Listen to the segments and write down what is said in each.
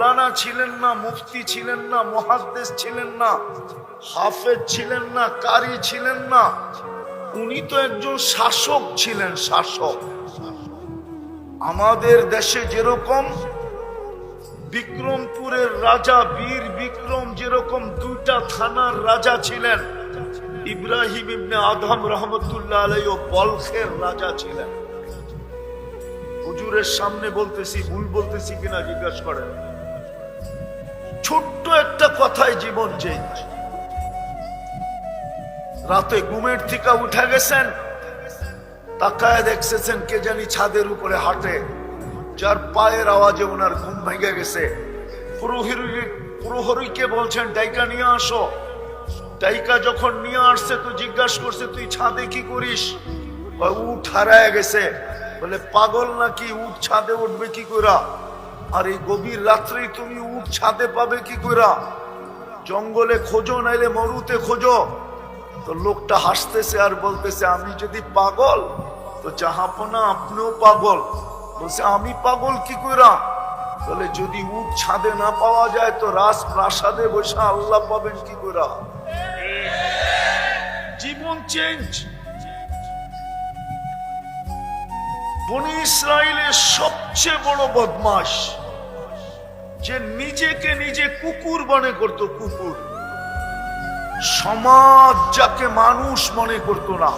মৌলানা ছিলেন না, মুফতি ছিলেন না মহাদ্দেশ ছিলেন না, হাফেজ ছিলেন না, কারি ছিলেন না। উনি তো একজন শাসক ছিলেন, শাসক। আমাদের দেশে যেরকম বিক্রমপুরের রাজা, বীর বিক্রম যেরকম দুইটা থানার রাজা ছিলেন, ইব্রাহিম ইবনে আদম রহমতুল্লাহ আলাই ও বলখের রাজা ছিলেন। হুজুরের সামনে বলতেছি, ভুল বলতেছি কিনা জিজ্ঞাসা করেন। ছোট্ট একটা কথায় জীবন চেঞ্জ রাতে ঘুমের থেকে উঠে গেছেন, তাকায় দেখছেন কে জানি ছাদের উপরে হাঁটে, যার পায়ের আওয়াজে ওনার ঘুম ভেঙে গেছে। পুরোহিরি পুরোহরিকে বলছেন, ডাইকা নিয়ে আসো। ডাইকা যখন নিয়ে আসছে তো জিজ্ঞাসা করছে, তুই ছাদে কি করিস? উঠ হারায় গেছে। বলে, পাগল নাকি? উঠ ছাদে উঠবে কি কইরা? আর এই গভীর রাত্রেই তুমি উঠ ছাদে পাবে কি কইরা? জঙ্গলে খোঁজো, নাইলে মরুতে খোঁজো। তো লোকটা হাসতেছে আর বলতেছে, আমি যদি পাগল, তো জাহাপনা আপনিও পাগল। বলছে, আমি পাগল কি কইরা? বলে, যদি উঠ ছাদে না পাওয়া যায়, তো রাস প্রাসাদে বসে আল্লাহ পাবেন কি কইরা? জীবন চেঞ্জ বনি ইসরায়েলের সবচেয়ে বড় বদমাস যে নিজেকে নিজে কুকুর মনে করত, কুকুর। সমাজ যাকে মানুষ মনে করত না।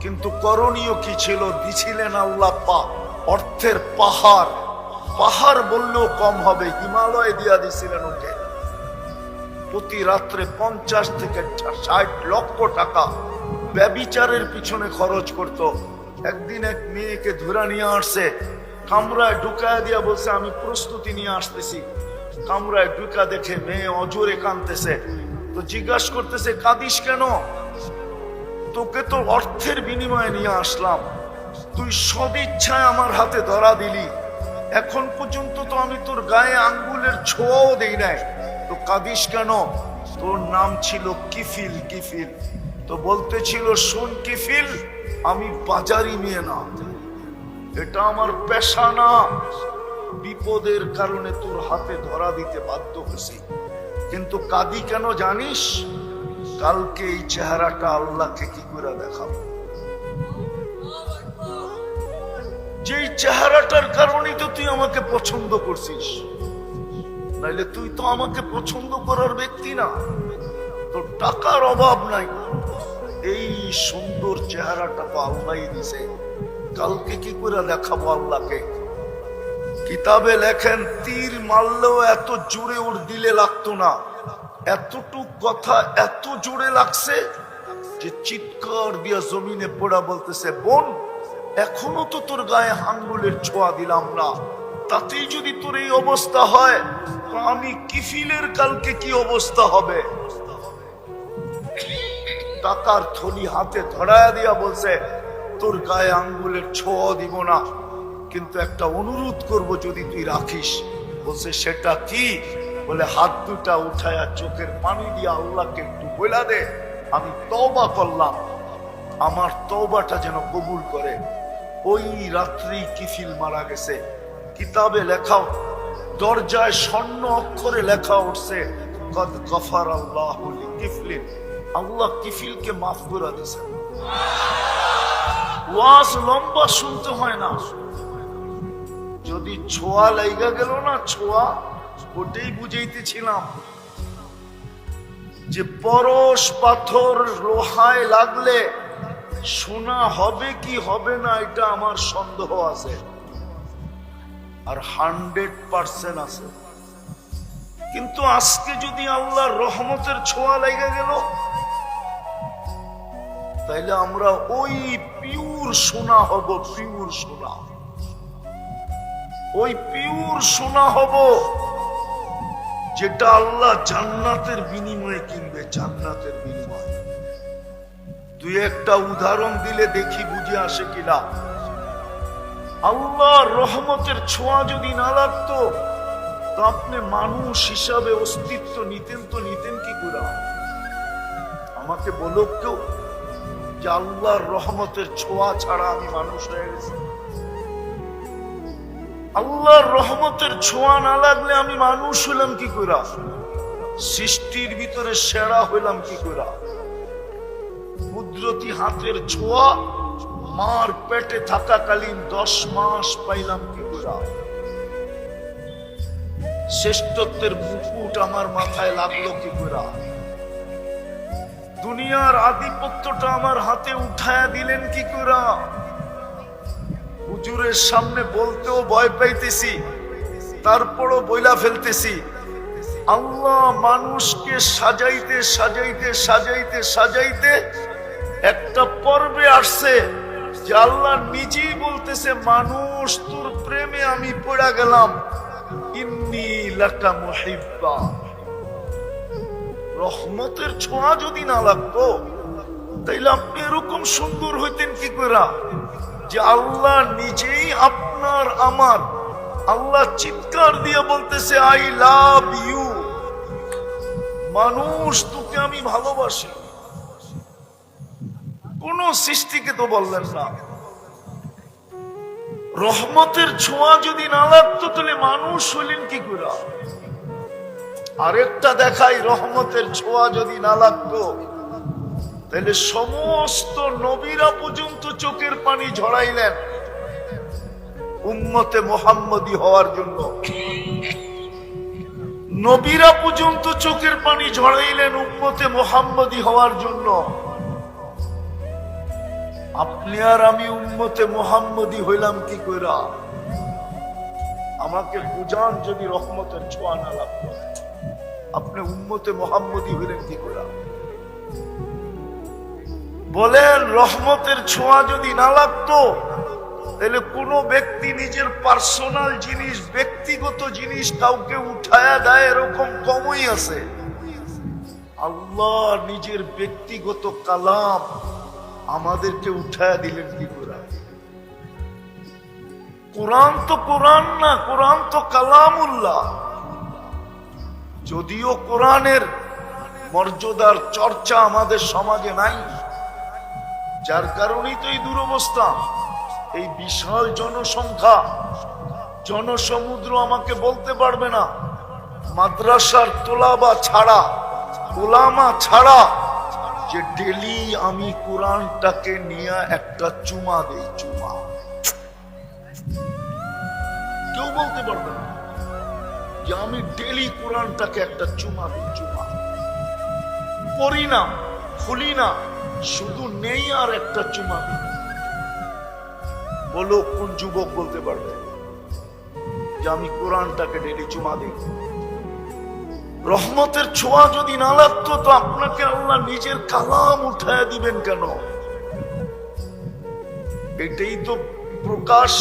কিন্তু করণীয় কি ছিল? দিছিলেন আল্লাহ পা অর্থের পাহাড়। পাহাড় বললেও কম হবে, হিমালয় দিয়া দিছিলেন ওকে। প্রতি রাত্রে পঞ্চাশ থেকে ষাট লক্ষ টাকা ব্যবিচারের পিছনে খরচ করত। একদিন এক মেয়েকে ধরে নিয়ে আসছে কামরায় ঢুকায় দিয়া বলছে, আমি প্রস্তুতি নিয়ে আসতেছি। কামরায় ঢুকা দেখে মেয়ে অজরে কাঁদতেছে। তো জিজ্ঞাসা করতেছে, কাঁদিস কেন? তোকে তো অর্থের বিনিময়ে নিয়ে আসলাম। তুই সদিচ্ছায় আমার হাতে ধরা দিলি। এখন পর্যন্ত তো আমি তোর গায়ে আঙ্গুলের ছোঁয়াও দেই নাই। তো কাঁদিস কেন? তোর নাম ছিল কিফিল কিফিল। তো বলতে ছিল, শোন কিফিল, আমি বাজারি নিয়ে না। এটা আমার পেশা না। বিপদের কারণে তোর হাতে ধরা দিতে বাধ্য হয়েছি। কিন্তু কাদি কেন জানিস? কালকে এই চেহারাটা আল্লাহকে কি করে দেখাবো? যেই চেহারাটার কারণেই তো তুই আমাকে পছন্দ করছিস। নাইলে তুই তো আমাকে পছন্দ করার ব্যক্তি না। তোর টাকার অভাব নাই। এই সুন্দর চেহারাটা তো আল্লাহ দিছে। কালকে কি করে দেখাবো আল্লাহকে? কিতাবে লেখেন, তীর মারলেও এত জোরে ওর দিলে লাগতো না। এতটুক কথা এত জোরে লাগছে যে চিৎকার দিয়া জমিনে পড়া বলতেছে, বোন, এখনও তো তোর গায়ে আঙ্গুলের ছোঁয়া দিলাম না। তাতেই যদি তোর এই অবস্থা হয়, আমি কিফিলের কালকে কি অবস্থা হবে? টাকার থলি হাতে ধরায়া দিয়া বলছে তোর গায়ে আঙ্গুলের ছোঁয়া দিব না। কিন্তু একটা অনুরোধ করব যদি তুই রাখিস। বলছে, সেটা কি? বলে, হাত দুটা উঠায়া চোখের পানি দিয়ে আল্লাহকে একটু বইলা দে। আমি তবা করলাম। আমার তবাটা যেন কবুল করে। ওই রাত্রি কিফিল মারা গেছে। কিতাবে লেখাও, দরজায় স্বর্ণ অক্ষরে লেখা উঠছে, কদ গফার আল্লাহ কিফলিন আল্লাহ কিফিলকে মাফ করে দিয়েছে ওয়াজ লম্বা শুনতে হয় না। যদি ছোঁয়া লাইগা গেল না, ছোঁয়া ওটাই বুঝাইতেছিলাম যে পরশ পাথর লোহায় লাগলে সোনা হবে কি হবে না, এটা আমার সন্দেহ আছে। আর হান্ড্রেড পার্সেন্ট আছে। কিন্তু আজকে যদি আল্লাহর রহমতের ছোঁয়া লেগে গেল তাইলে আমরা ওই পিওর সোনা হব, পিওর সোনা। ওই পিওর সোনা হব যেটা আল্লাহ জান্নাতের বিনিময়ে কিনবে, জান্নাতের বিনিময়ে। দুই একটা উদাহরণ দিলে দেখি বুঝে আসে কিনা। আল্লাহ রহমতের ছোঁয়া যদি না লাগতো, তো আপনি মানুষ হিসাবে অস্তিত্ব নিতেন তো নিতেন কি করে? আমাকে বলো কেউ? যে আল্লাহর রহমতের ছোঁয়া ছাড়া আমি মানুষ হয়ে গেছি। আল্লাহর রহমতের ছোঁয়া না লাগলে আমি মানুষ হইলাম কি কইরা? সৃষ্টির ভিতরে সেরা হইলাম কি কইরা? কুদরতি হাতের ছোঁয়া, মার পেটে থাকাকালীন দশ মাস পাইলাম কি কইরা? শ্রেষ্ঠত্বের মুকুট আমার মাথায় লাগল কি কইরা? দুনিয়ার আধিপত্যটা আমার হাতে উঠায়া দিলেন কি কইরা? হুজুরের সামনে বলতেও ভয় পাইতেছি, তারপরও বইলা ফেলতেছি। আল্লাহ মানুষকে সাজাইতে সাজাইতে সাজাইতে সাজাইতে একটা পর্বে আসছে যে আল্লাহ নিজেই বলতেছে, মানুষ তোর প্রেমে আমি পড়া গেলাম। ইন্নি লাকা মুহিব্বা। রহমতের ছোঁয়া যদি না লাগতো, তাইলে আপনি এরকম সুন্দর হইতেন কি করা যে আল্লাহ নিজেই আপনার আমার। আল্লাহ চিৎকার দিয়ে বলতেছে আই লাভ ইউ মানুষ তোকে আমি ভালোবাসি। কোন সৃষ্টিকে তো বললেন না। রহমতের ছোঁয়া যদি না লাগতো, তাহলে মানুষ হইলেন কি করে আরেকটা দেখাই, রহমতের ছোঁয়া যদি না লাগতো, তাহলে সমস্ত নবীরা পর্যন্ত চোখের পানি ঝরাইলেন উম্মতে মোহাম্মদী হওয়ার জন্য। নবীরা পর্যন্ত চোখের পানি ঝরাইলেন উম্মতে মোহাম্মদী হওয়ার জন্য। আপনি আর আমি উম্মতে মোহাম্মদী হইলাম কি কইরা? আমাকে বুঝান যদি রহমতের ছোঁয়া না লাগতো। আপনি উম্মতে মোহাম্মদী হইলেন কি কইরা বলেন, রহমতের ছোঁয়া যদি না লাগতো, তাহলে কোন ব্যক্তি নিজের পার্সোনাল জিনিস, ব্যক্তিগত জিনিস কাউকে উঠায়া দেয় এরকম কমই আছে। আল্লাহ নিজের ব্যক্তিগত কালাম আমাদেরকে উঠায়া দিলেন কি করে? কোরআন তো কোরআন না, কোরআন তো কালামুল্লাহ। যদিও কোরআনের মর্যাদার চর্চা আমাদের সমাজে নাই, যার কারণেই তো এই দুরবস্থা। এই বিশাল জনসংখ্যা, জনসমুদ্র আমাকে বলতে পারবে না। মাদ্রাসার তোলাবা ছাড়া, ওলামা ছাড়া, যে ডেলি আমি কোরআনটাকে নিয়ে একটা চুমা দেই, চুমা। কেউ বলতে পারবে না। যে আমি ডেলি কোরআনটাকে একটা চুমা চুমা পড়ি না, খুলি না, শুধু নেই আর একটা চুমা দিই বলো, কোন যুবক বলতে পারবে যে আমি কোরআনটাকে ডেলি চুমা দিই? রহমতের ছোঁয়া যদি না লাগতো, তো আপনাকে আল্লাহ নিজের কালাম উঠায় দিবেন কেন? এটাই তো প্রকাশ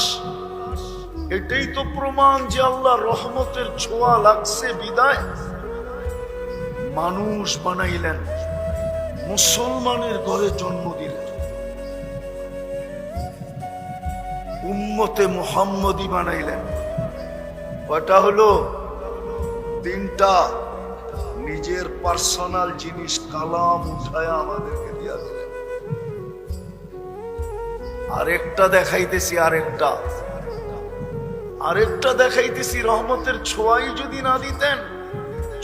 এটাই তো প্রমাণ যে আল্লাহ রহমতের ছোঁয়া লাগছে, বিদায়। মানুষ বানাইলেন, মুসলমানের ঘরে জন্ম দিলেন। উম্মতে মোহাম্মদী বানাইলেন। কয়টা হলো? তিনটা। নিজের পার্সোনাল জিনিস, কালাম উঠায় আমাদেরকে দিয়া দিলেন। আরেকটা দেখাইতেছি, আরেকটা। আরেকটা দেখাইতেছি, রহমতের ছোঁয়াই যদি না দিতেন,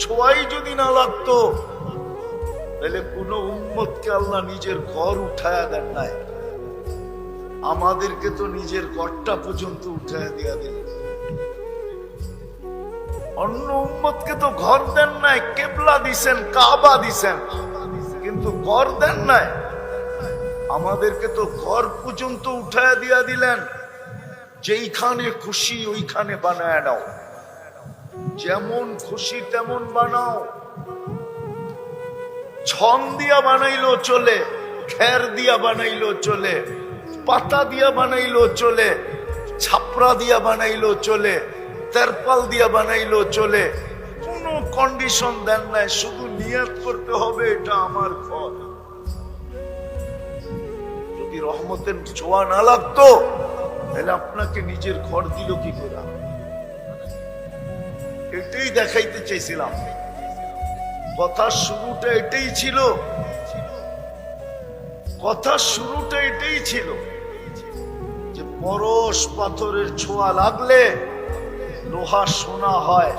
ছোঁয়াই যদি না লাগতো, তাহলে কোন উম্মতকে আল্লাহ নিজের ঘর উঠায়া দেন নাই। আমাদেরকে তো নিজের ঘরটা পর্যন্ত উঠায়া দিয়া দিলেন অন্য উম্মতকে তো ঘর দেন নাই, কেবলা দিছেন, কাবা দিছেন, কিন্তু ঘর দেন নাই। আমাদেরকে তো ঘর পর্যন্ত উঠায় দিয়া দিলেন। যেইখানে খুশি ওইখানে বানায় নাও। যেমন খুশি তেমন বানাও। ছন দিয়া বানাইলো চলে খের দিয়া বানাইলো চলে, পাতা দিয়া বানাইলো চলে, ছাপড়া দিয়া বানাইলো চলে, তেরপাল দিয়া বানাইলো চলে। কোনো কন্ডিশন দেন নাই, শুধু নিয়ত করতে হবে, এটা আমার ঘর। যদি রহমতের ছোঁয়া না লাগতো তাহলে আপনাকে নিজের ঘর দিল কি করে এটাই দেখাইতে চাইছিলাম। কথার শুরুটা এটাই ছিল। কথার শুরুটা এটাই ছিল যে পরশ পাথরের ছোঁয়া লাগলে লোহা সোনা হয়।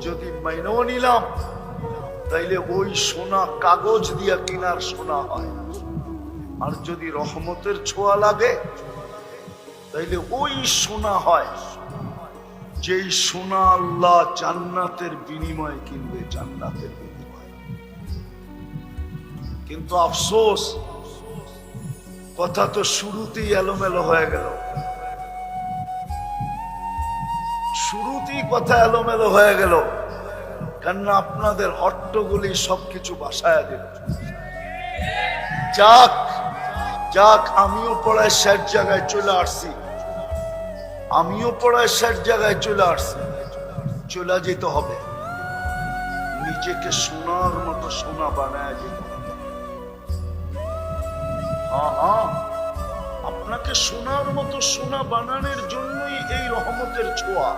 যদি মেনেও নিলাম, তাইলে ওই সোনা কাগজ দিয়া কিনার সোনা হয়। আর যদি রহমতের ছোঁয়া লাগে তাইলে ওই সোনা হয়, যেই সোনা আল্লাহ জান্নাতের বিনিময়ে কিনবে, জান্নাতের বিনিময়ে। কিন্তু আফসোস, কথা তো শুরুতেই এলোমেলো হয়ে গেল। শুরুতেই কথা এলোমেলো হয়ে গেল, কেননা আপনাদের হট্টগুলি সবকিছু বাসায় দিল। যাক যাক, আমিও পড়ায় শেষ জায়গায় চলে আসছি। আমিও পড়ায় শেষ জায়গায় চলে আসছি। চলে যেতে হবে। নিজেকে সোনার মতো সোনা বানায় যেতে হ্যাঁ হ্যাঁ। আপনাকে সোনার মতো সোনা বানানোর জন্যই এই রহমতের ছোঁয়া।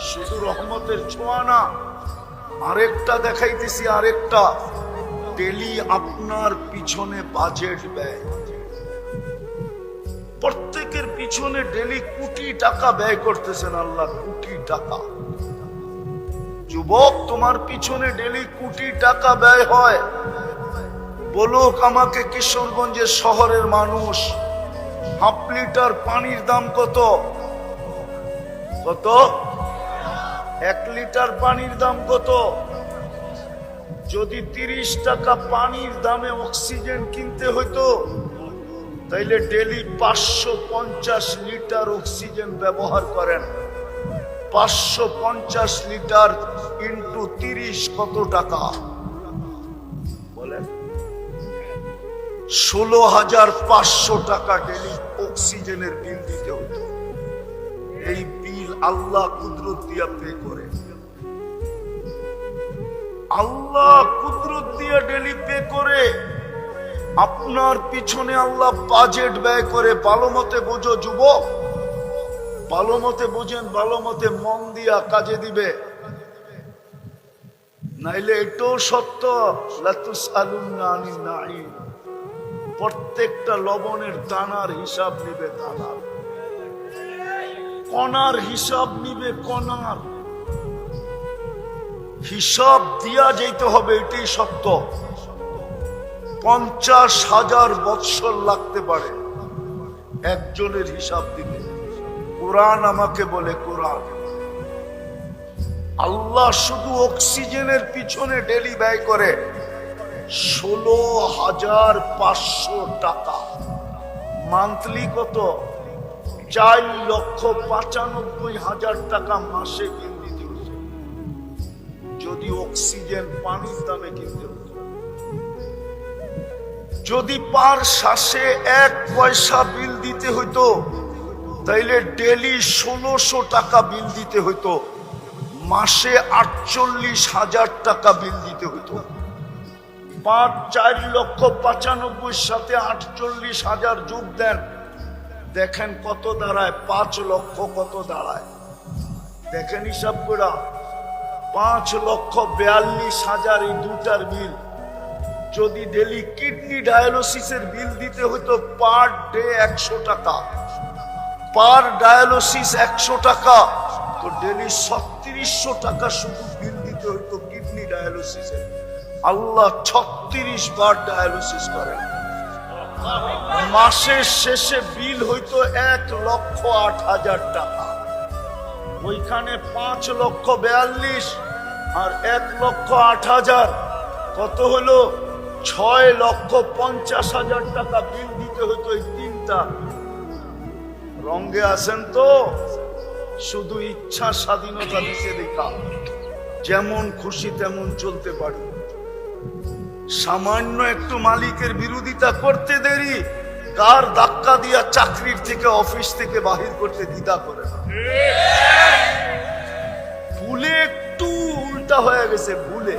শুধু রহমতের ছোঁয়া না, আরেকটা দেখাইতেছি, আরেকটা। ডেলি আপনার পিছনে বাজেট ব্যয়। প্রত্যেকের পিছনে ডেলি কোটি টাকা ব্যয় করতেছেন আল্লাহ, কোটি টাকা। যুবক, তোমার পিছনে ডেলি কোটি টাকা ব্যয় হয়। বলুক আমাকে কিশোরগঞ্জের শহরের মানুষ, হাফ লিটার পানির দাম কত? কত? এক লিটার পানির দাম কত? যদি তিরিশ টাকা পানির দামে অক্সিজেন কিনতে হইতো তাইলে ডেলি পাঁচশো পঞ্চাশ লিটার অক্সিজেন ব্যবহার করেন। পাঁচশো পঞ্চাশ লিটার ইন্টু তিরিশ কত টাকা? বলেন। ষোলো হাজার পাঁচশো টাকা ডেলি অক্সিজেনের বিল দিতে হতো। এই বিল আল্লাহ কুদরত দিয়া পে করে। আল্লাহ কুদরত দিয়া ডেলি পে করে। আপনার পিছনে আল্লাহ বাজেট ব্যয় করে ভালো মতে বোঝো, যুবক। ভালো মতে বুঝেন মতে মন দিয়া কাজে দিবে। নাইলে এটাও সত্য প্রত্যেকটা লবণের দানার হিসাব নিবে দানার। কণার হিসাব নিবে কণার। হিসাব দিয়া যেতে হবে, এটাই সত্য। পঞ্চাশ হাজার বৎসর লাগতে পারে। একজনের হিসাব দিতে। কোরআন আমাকে বলে, কোরআন। আল্লাহ শুধু অক্সিজেনের পিছনে ডেলি ব্যয় করে। ষোলো হাজার পাঁচশো টাকা। মান্থলি কত? চার লক্ষ পঁচানব্বই হাজার টাকা মাসে কিনতে যদি অক্সিজেন পানির দামে কিনতে যদি পার শ্বাসে এক পয়সা বিল দিতে হইতো, তাইলে ডেলি ষোলোশো টাকা বিল দিতে হইতো, মাসে আটচল্লিশ হাজার টাকা বিল দিতে হইতো। পাঁচ, চার লক্ষ পঁচানব্বই সাথে আটচল্লিশ হাজার যোগ দেন। দেখেন কত দাঁড়ায়, পাঁচ লক্ষ কত দাঁড়ায়। দেখেন হিসাব করা পাঁচ লক্ষ বিয়াল্লিশ হাজার এই দুটার বিল। যদি ডেলি কিডনি ডায়ালিসিসের বিল দিতে হতো পার ডে একশো টাকা। পার ডায়ালিসিস একশো টাকা। তো ডেলি ছত্রিশশো টাকা শুধু বিল দিতে হতো কিডনি ডায়ালিসিসের আল্লাহ ছত্রিশ বার ডায়ালিসিস করেন। মাসের শেষে বিল হইতো এক লক্ষ আট হাজার টাকা। ওইখানে পাঁচ লক্ষ বেয়াল্লিশ আর এক লক্ষ আট হাজার। কত হলো? ছয় লক্ষ পঞ্চাশ হাজার টাকা বিল দিতে হতো এই তিনটা। রঙ্গে আছেন তো? শুধু ইচ্ছা স্বাধীনতা দিতে দেখা যেমন খুশি তেমন চলতে পারি। সামান্য একটু মালিকের বিরোধিতা করতে দেরি কার ধাক্কা দিয়া চাকরির থেকে অফিস থেকে বাহির করতে দ্বিধা করে না। ভুলে একটু উল্টা হয়ে গেছে ভুলে।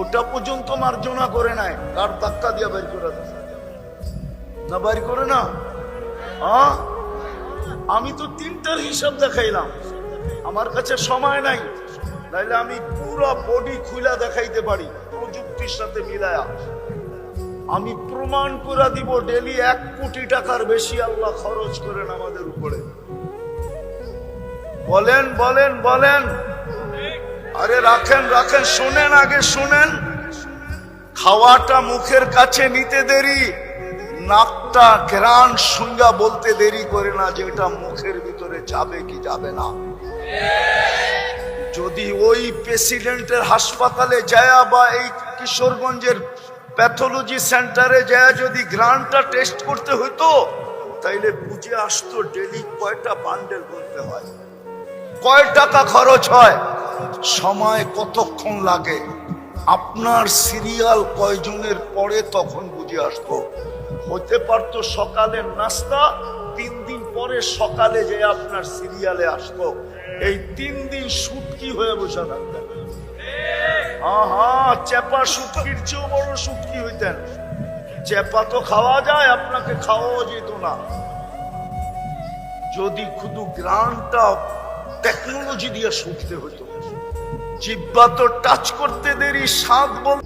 ওটা পর্যন্ত মার্জনা করে নাই। কার ধাক্কা দিয়া বের করে না বাইর করে না? আমি তো তিনটার হিসাব দেখাইলাম। আমার কাছে সময় নাই। নাইলে আমি পুরো বডি খুলা দেখাইতে পারি, প্রযুক্তির সাথে মিলায়া। আমি প্রমাণ করে দিব ডেলি এক কোটি টাকার বেশি আল্লাহ খরচ করেন আমাদের উপরে। বলেন বলেন বলেন। আরে রাখেন রাখেন, শোনেন আগে, শোনেন। খাওয়াটা মুখের কাছে নিতে দেরি, নাকটা গ্রান সুঙ্গা বলতে দেরি করে না যে এটা মুখের ভিতরে যাবে কি যাবে না। যদি ওই প্রেসিডেন্টের হাসপাতালে যায় বা এই কিশোরগঞ্জের প্যাথোলজি সেন্টারে যায় যদি গ্রানটা টেস্ট করতে হতো তাইলে বুঝে আসতো ডেলি কয়টা বান্ডেল বলতে হয়। কয় টাকা খরচ হয়? সময় কতক্ষণ লাগে? আপনার সিরিয়াল কয়জনের পরে তখন বুঝে আসতো। হতে পারতো সকালের নাস্তা, তিন দিন পরে সকালে যে আপনার সিরিয়ালে আসতো। এই তিন দিন সুটকি হয়ে বসে থাকতেন। আহা, চেপা সুটকির চেয়েও বড় সুটকি হইতেন। চেপা তো খাওয়া যায়, আপনাকে খাওয়াও যেত না। যদি শুধু গ্রানটা টেকনোলজি দিয়ে শুকতে হতো জিব্বা তো টাচ করতে দেরি সাত বল